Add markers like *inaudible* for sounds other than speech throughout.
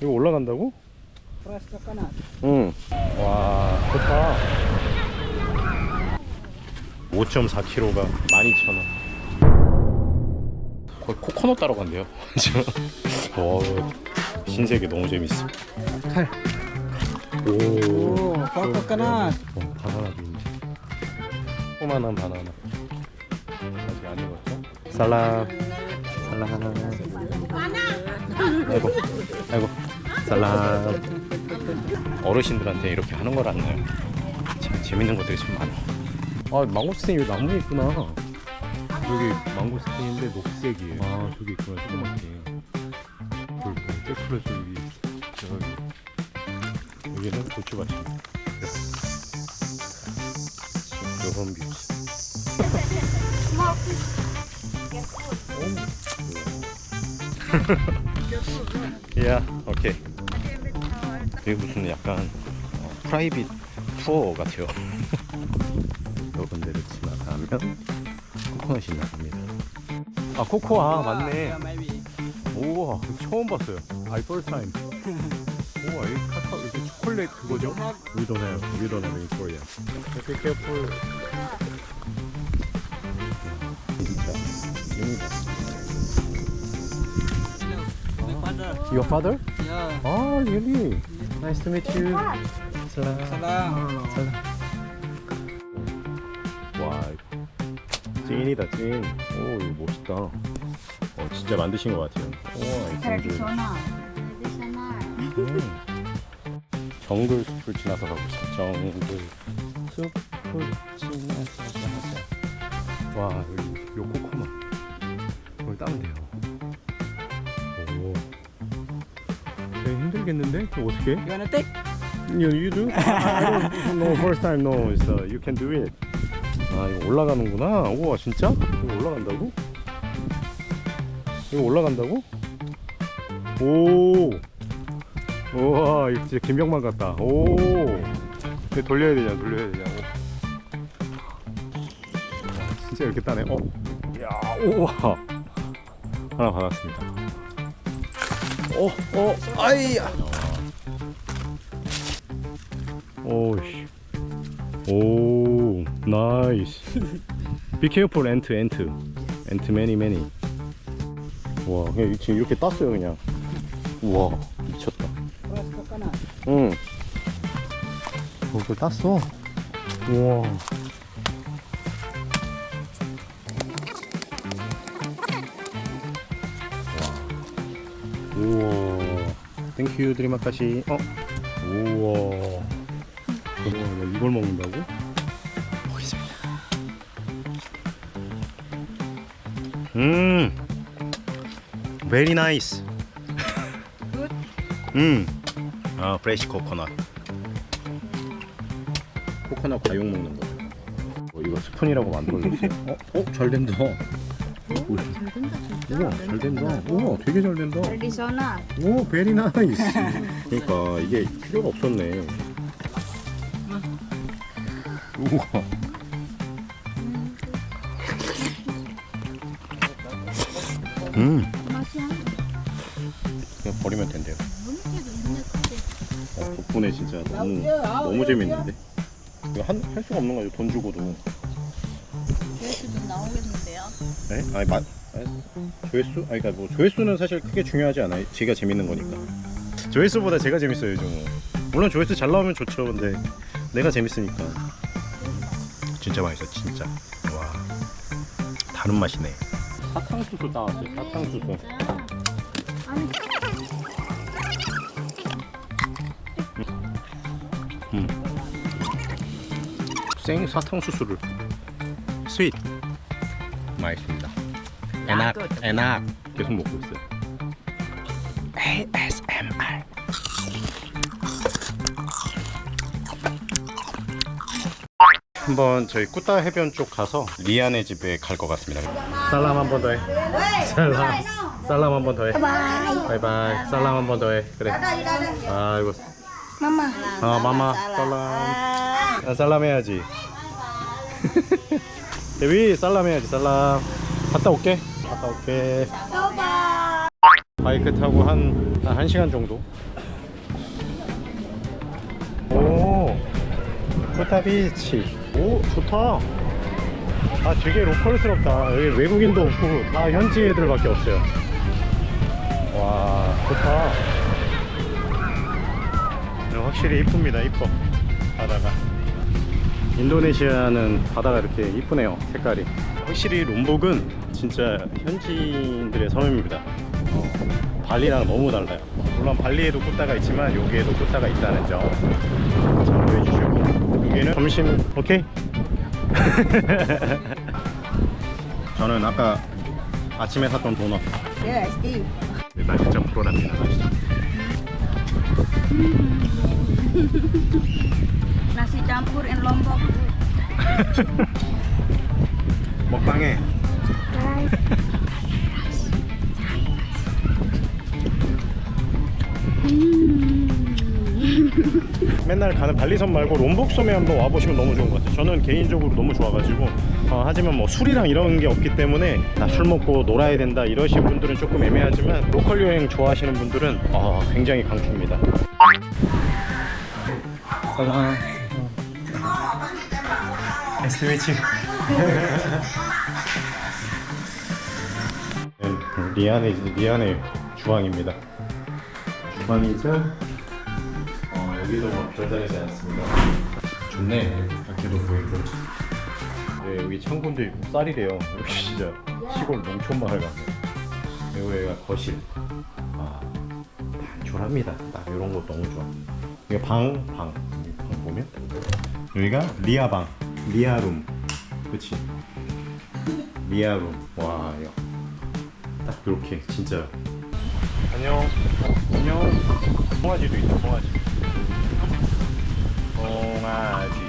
이거 올라간다고? 응. 와, 좋다. 5.4kg가 12,000원. 거의 코코넛 따러 간대요. *laughs* 와, 신세계 너무 재밌어. 칼. 오. Coconut. 어, 바나나도 있네. 조그만한 바나나. 아직 안 익었죠? 살람. 살람. 아이고, 아이고, 살람. 어르신들한테 이렇게 하는 걸 알나요? 참 재밌는 것들이 참 많아. 아, 망고스틴 여기 나무 있구나. 여기 망고스틴인데 녹색이에요. 아, 저기 있구나, 조그맣게. 저기, 떼풀에 저기, 저기. 여기는 고추밭입니다. 요런 뷰. 야, 오케이. 여기 무슨 약간 어, 프라이빗 투어 같아요. *laughs* 여러 데를 지나가면 코코넛이 나갑니다. 아, 코코아 맞네. Maybe. 우와, 처음 봤어요. I first time. *laughs* 우와, 이 카카오 이게 초콜릿 그거죠? We don't have, we don't have in Korea. Be careful. 진짜 찐이다. Father. Your father? Yeah. Oh, really? Nice to meet you. Salam. Salam. 사람. 와, 이거 찐이다 찐. 오, 이거 멋있다. 어, 진짜 만드신 것 같아요. 이 정글. 음. 정글 숲을 지나서 가고 있어. 정글 숲을 지나서 가자. 와, 여기 요 코코넛. 여기 따면 돼요. 힘들겠는데? 이거 어떻게? You wanna take? You, you do? *laughs* I don't know. First time, no. It's, uh, you can do it. 아, 이거 올라가는구나. 우와, 진짜? 이거 올라간다고? 이거 올라간다고? 오. 우와, 이거 진짜 김병만 같다. 오. 이거 돌려야 되냐, 돌려야 되냐고. 와, 진짜 이렇게 따네. 어. 야, 우와. 하나 받았습니다. 어, 어, 아이야. 오씨. 오, 나이스. Be careful, ant, ant. ant many, many. 와, 그냥 지금 이렇게 땄어요, 그냥. 우와, 미쳤다. 응. 어, 그걸 땄어? 우와. 우와. 땡큐 드리마카시. 어? 우와. 우와, 이걸 먹는다고? 보겠습니다. 음. Very nice. 음. 아, 프레시 코코넛. 코코넛 과육 먹는 거. 어, 이거 스푼이라고 만들어줬어요. 어, *laughs* 어, 잘 된다. 오, 잘 된다 진짜. 우와, 잘 된다. 우와, 되게 잘 된다. tradisional. 오, 베리 나이스. *laughs* 그러니까 이게 필요가 없었네. 우와. 음. 그냥 버리면 된대요. 어, 덕분에 진짜 너무 너무 재밌는데. 이거 한, 할 수가 없는 거죠. 돈 주고도. 네? 아니 맛 조회수? 아니 그러니까 뭐 조회수는 사실 크게 중요하지 않아요. 제가 재밌는 거니까. 조회수보다 제가 재밌어요 요즘은. 물론 조회수 잘 나오면 좋죠. 근데 내가 재밌으니까. 진짜 맛있어 진짜. 와 다른 맛이네. 사탕수수 따왔어요. 사탕수수. 아니 생 사탕수수를 스윗 맛있습니다. 에낙 에낙 계속 먹고 있어요. ASMR. 한번 저희 꾸따 해변 쪽 가서 리안의 집에 갈 것 같습니다. 살람 한 번 더 해. 살람. 살람 한 번 더 해. 바이바이. 살람 한 번 더 해. 그래. 아이고. mama. 아 마마 살람. 아, 살람 해야지. *laughs* 데뷔 살람 해야지 살람. 갔다 올게. 갔다 올게. 바이크 타고 한, 한 1시간 정도. 오 코타비치. 오 좋다. 아 되게 로컬스럽다. 여기 외국인도 없고 다 현지 애들밖에 없어요. 와 좋다. 네, 확실히 이쁩니다 이뻐. 바다가. 인도네시아는 바다가 이렇게 이쁘네요 색깔이 확실히 롬복은 진짜 현지인들의 섬입니다 어, 발리랑 너무 달라요 물론 발리에도 꽃다가 있지만 여기에도 꽃다가 있다는 점 참고해 주시고 여기는 점심 오케이? *laughs* 저는 아까 아침에 샀던 도넛 Yes, eat. 맛있죠 프로랍니다 맛있죠 Nasi campur in Lombok. 먹방해 맨날 가는 발리섬 말고 롬복섬에 한번 와보시면 너무 좋은 것 같아요. 저는 개인적으로 너무 좋아가지고. 어, 하지만 뭐 술이랑 이런 게 없기 때문에 다술 먹고 놀아야 된다 이러신 분들은 조금 애매하지만 로컬 여행 좋아하시는 분들은 어, 굉장히 강추입니다. 사랑 스위 *laughs* *laughs* 리안의 리안의 주방입니다. 주방이죠. 어, 여기도 뭐 별다르지 않습니다. 좋네. 밖에도 보이고. 네, 여기 창문도 있고 쌀이래요. 여기 진짜 시골 농촌 마을 같네. 여기가 거실. 아, 단촐합니다. 딱 이런 거 너무 좋아. 이게 방, 방. 여기 방 보면 여기가 리아 방, 리아 룸. 그치? 리아 룸. 와, 이거. 딱 이렇게 진짜. 안녕. 안녕. 송아지도 있다 송아지. 송아지.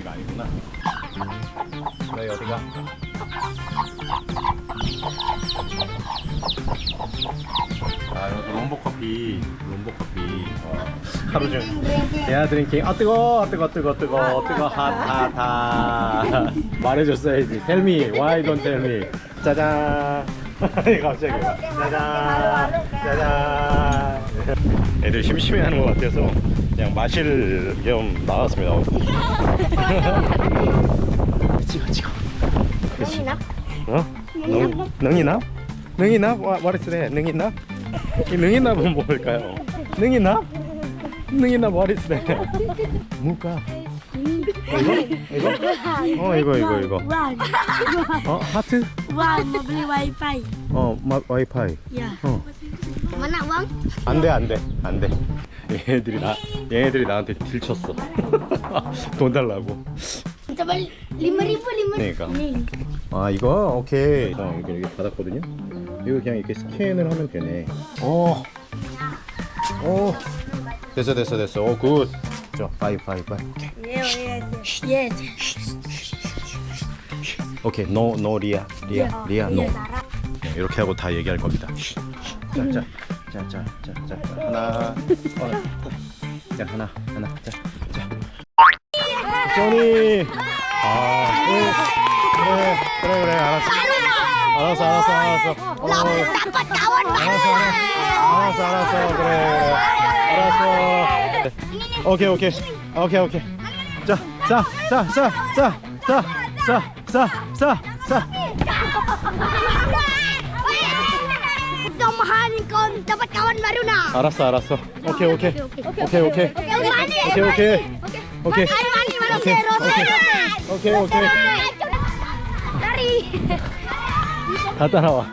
이거 아니구나. 너 어디가? 아 여기 롬보 커피. 롬보 커피. 와, 하루 중. 대야 드링킹 아 뜨거 아 뜨거 뜨거. 뜨거. 뜨거 핫 핫 핫. 말해줬어야지. Tell me why don't tell me? 짜잔 갑자기 짜잔 짜잔 애들 심심해하는 것 같아서 그냥 마실 겸 나왔습니다 *laughs* 찍어 찍어 그치 어? 능, what is that? 능이납? 이 능이납은 뭘까요? what is that? 뭘까? 이거? 이거? 어 이거 이거 이거. Run, 어 하트? run, mau beli wifi. 어 마, 와이파이 Ya. 어 Mana? 안돼 안돼 안돼. 얘네들이 나 얘네들이 나한테 들쳤어. *laughs* 돈 달라고. Coba lima ribu lima. 그러니까. Nih. 아 이거? 오케이. 자 여기 여기 받았거든요. 이거 그냥 이렇게 스캔을 하면 되네. 오, 오 됐어 됐어 됐어. 오 굿 저 바이 바이 바이 Yes. 오케이 노 노 리아. 리아 리아 노. 네, 이렇게 하고 다 얘기할 겁니다. 자자자자자자 하나 어, 자 하나 하나 자자. 조니! 아 그래 그래 그래 그래 알았어. 알았어 알았어 알았어. 어, kawan 알았어 알았어 알았어 그래. 알았어 오케이 오케이 오케이 오케이 kawan baru nak. 알았어 알았어 오케이 오케이 오케이 오케이? 오케이 오케이 오케이 오케이 오케이 오케이. 다 따라와.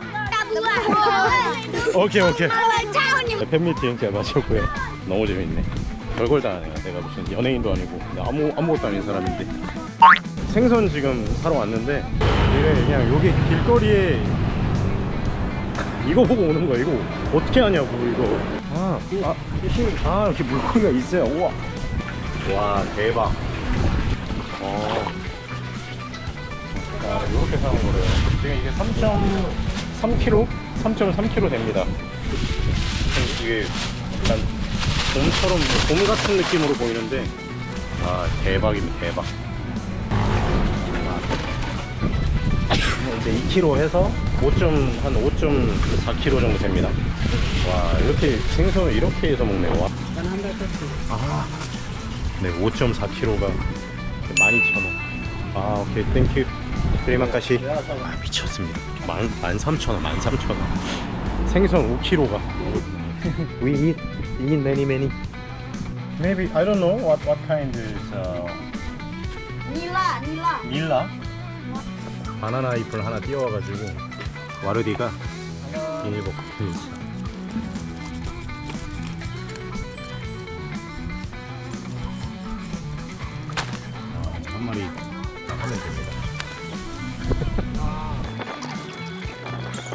오케이 오케이. 네, 팬미팅 잘 마쳤고요 너무 재밌네 별걸 다 하네 내가 무슨 연예인도 아니고 아무, 아무것도 아닌 사람인데. 생선 지금 사러 왔는데 이게 그냥 여기 길거리에 이거 보고 오는 거야. 이거 어떻게 하냐고 이거. 아, 아, 힘, 아 이렇게 물고기가 있어요. 우와. 와 대박. 어. 아, 이렇게 사는 거래요. 지금 이게 3.3kg? 3.3kg 됩니다. 이게 약간 곰처럼 곰 같은 느낌으로 보이는데 아 대박입니다 대박 이제 2kg 해서 5한 5.4kg 정도 됩니다 와 이렇게 생선을 이렇게 해서 먹네 와. 150. 아, 네 5.4kg가 12,000원. 아 오케이 땡큐. 드리마카시. 아 미쳤습니다. 만 13,000원 13,000원. 생선 5kg가. We eat eat many many. Maybe I don't know what what kind is uh, Nila, nila. 밀라. 바나나 잎을 하나 띄워가지고 와르디가 비닐버킷을 아, 한 마리 딱 하면 됩니다.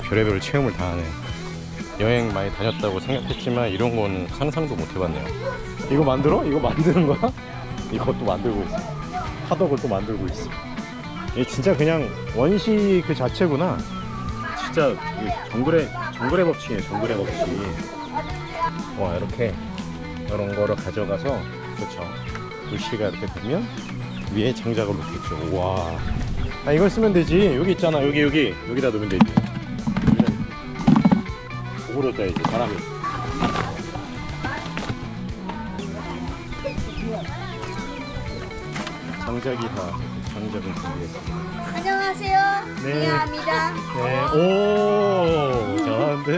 별의별 체험을 다 하네. 여행 많이 다녔다고 생각했지만 이런 거는 상상도 못 해봤네요. 이거 만들어? 이거 만드는 거야? 이것도 만들고 있어. 하덕을 또 만들고 있어. 이게 진짜 그냥 원시 그 자체구나. 진짜 이 정글의 정글의 법칙이에요. 정글의 법칙. 와 이렇게 이런 거를 가져가서 그렇죠. 글씨가 이렇게 되면 위에 장작을 놓겠죠. 와. 아 이걸 쓰면 되지. 여기 있잖아. 여기 여기 여기다 놓으면 되지. 오그로 써야지 사람이. 장작이 다 장작을 준비했습니다. 안녕하세요. 네. 미아입니다. 네. 오 잘하는데.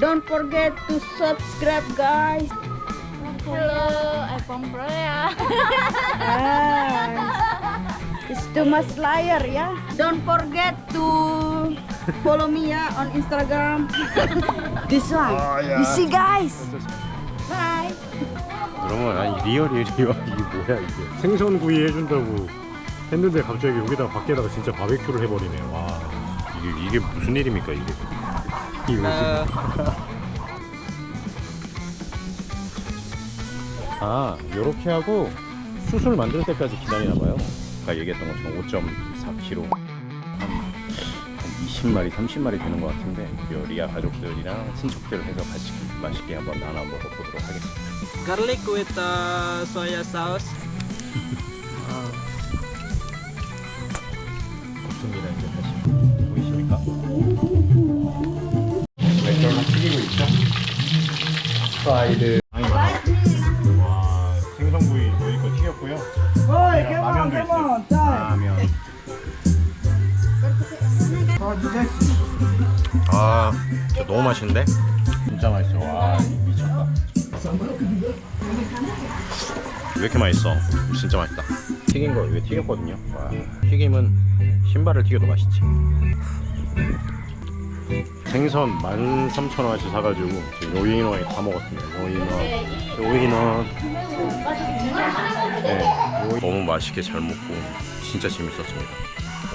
Don't forget to subscribe, guys. Hello, I'm from Korea. Ah, it's too much liar, yeah. Don't forget to follow me yeah, on Instagram. *laughs* this one. Oh, yeah. You see, guys. Bye. 여러분 아니 리얼이에요 *laughs* 리얼 이게 뭐야 이게 생선구이 해준다고 했는데 갑자기 여기다가 밖에다가 진짜 바베큐를 해버리네 와 이게 이게 무슨 일입니까 이게 이게 무슨 아 요렇게 하고 숯을 만들 때까지 기다리나 봐요 아까 얘기했던 것처럼 5.4kg 한, 한 20마리 30마리 되는 것 같은데 요 리아 가족들이랑 친척들 해서 같이 맛있게 한번 나눠 먹어보도록 하겠습니다 Garlic with uh, soya sauce. 좋습니다 이제 다시 보이십니까? 맥주를 튀기고 있죠? 프라이드 진짜 너무 맛있는데? 진짜 맛있어. 와 미쳤다. 왜 이렇게 맛있어? 진짜 맛있다. 튀긴 거 이거 튀겼거든요. 와 튀김은 신발을 튀겨도 맛있지. 생선 13,000원어치 사가지고 지금 요인원에 다 먹었습니다. 요인원 요인원 네, 너무 맛있게 잘 먹고 진짜 재밌었습니다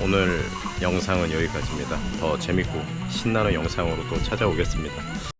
오늘 영상은 여기까지입니다. 더 재밌고 신나는 영상으로 또 찾아오겠습니다